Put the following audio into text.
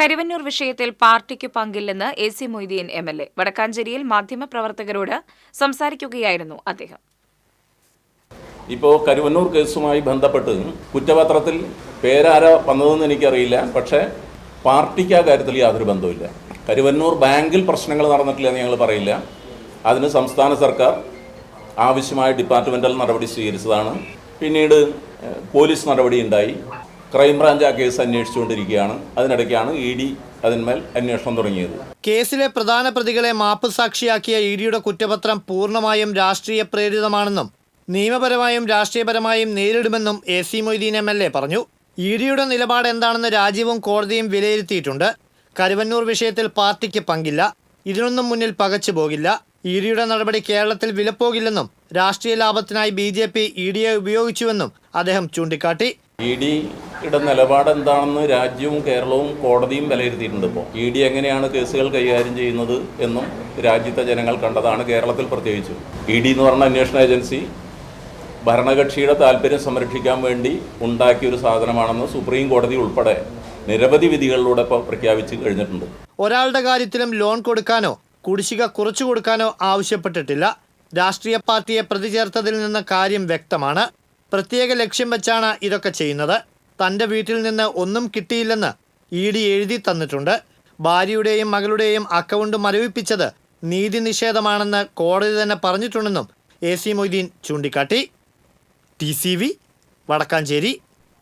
കരുവന്നൂർ വിഷയത്തിൽ പാർട്ടിക്ക് പങ്കില്ലെന്ന് A C Moideen M L A. വടക്കാഞ്ചേരിയിൽ മാധ്യമപ്രവർത്തകരോട് സംസാരിക്കുകയായിരുന്നു അദ്ദേഹം. ഇപ്പോൾ കരുവന്നൂർ കേസുമായി ബന്ധപ്പെട്ട് കുറ്റപത്രത്തിൽ പേരാരാ വന്നതെന്ന് എനിക്കറിയില്ല. പക്ഷേ പാർട്ടിക്ക് ആ കാര്യത്തിൽ യാതൊരു ബന്ധവുമില്ല. കരുവന്നൂർ ബാങ്കിൽ പ്രശ്നങ്ങൾ നടന്നിട്ടില്ല എന്ന് ഞങ്ങൾ പറയില്ല. അതിന് സംസ്ഥാന സർക്കാർ ആവശ്യമായ ഡിപ്പാർട്ട്മെന്റൽ നടപടി സ്വീകരിച്ചതാണ്. പിന്നീട് പോലീസ് നടപടി ഉണ്ടായി. ക്രൈംബ്രാഞ്ച് ആ കേസ് അന്വേഷിച്ചുകൊണ്ടിരിക്കുകയാണ്. അതിനിടയ്ക്കാണ് ഇ ഡി അതിന്മേൽ അന്വേഷണം തുടങ്ങിയത്. കേസിലെ പ്രധാന പ്രതികളെ മാപ്പ് സാക്ഷിയാക്കിയ ഇ ഡിയുടെ കുറ്റപത്രം പൂർണമായും രാഷ്ട്രീയ പ്രേരിതമാണെന്നും നിയമപരമായും രാഷ്ട്രീയപരമായും നേരിടുമെന്നും A C Moideen M L A പറഞ്ഞു. ഇ ഡിയുടെ നിലപാട് എന്താണെന്ന് രാജ്യവും കോടതിയും വിലയിരുത്തിയിട്ടുണ്ട്. കരുവന്നൂർ വിഷയത്തിൽ പാർട്ടിക്ക് പങ്കില്ല. ഇതിനൊന്നും മുന്നിൽ പകച്ചു പോകില്ല. ഇ ഡിയുടെ നടപടി കേരളത്തിൽ വിലപ്പോകില്ലെന്നും രാഷ്ട്രീയ ലാഭത്തിനായി ബി ജെ പി ഇ ഡിയെ ഉപയോഗിച്ചുവെന്നും അദ്ദേഹം ചൂണ്ടിക്കാട്ടി. ഇ ഡിയുടെ നിലപാട് എന്താണെന്ന് രാജ്യവും കേരളവും കോടതിയും വിലയിരുത്തിയിട്ടുണ്ട് ഇപ്പോൾ ഇ ഡി എങ്ങനെയാണ് കേസുകൾ കൈകാര്യം ചെയ്യുന്നത് എന്നും രാജ്യത്തെ ജനങ്ങൾ കണ്ടതാണ് കേരളത്തിൽ പ്രത്യേകിച്ചും. ഇ ഡി എന്ന് പറഞ്ഞ അന്വേഷണ ഏജൻസി ഭരണകക്ഷിയുടെ താല്പര്യം സംരക്ഷിക്കാൻ വേണ്ടി ഉണ്ടാക്കിയ ഒരു സാധനമാണെന്ന് സുപ്രീം കോടതി ഉൾപ്പെടെ നിരവധി വിധികളിലൂടെ ഇപ്പോൾ പ്രഖ്യാപിച്ച് കഴിഞ്ഞിട്ടുണ്ട്. ഒരാളുടെ കാര്യത്തിലും ലോൺ കൊടുക്കാനോ കുടിശ്ശിക കുറച്ചു കൊടുക്കാനോ ആവശ്യപ്പെട്ടിട്ടില്ല. രാഷ്ട്രീയ പാർട്ടിയെ പ്രതിചേർത്തതിൽ നിന്ന് കാര്യം വ്യക്തമാണ്. പ്രത്യേക ലക്ഷ്യം വെച്ചാണ് ഇതൊക്കെ ചെയ്യുന്നത്. തന്റെ വീട്ടിൽ നിന്ന് ഒന്നും കിട്ടിയില്ലെന്ന് ഇ ഡി എഴുതി തന്നിട്ടുണ്ട്. ഭാര്യയുടെയും മകളുടെയും അക്കൗണ്ട് മരവിപ്പിച്ചത് നീതി നിഷേധമാണെന്ന് കോടതി തന്നെ പറഞ്ഞിട്ടുണ്ടെന്നും എ സി മൊയ്തീൻ ചൂണ്ടിക്കാട്ടി. T C V Vadakkanchery.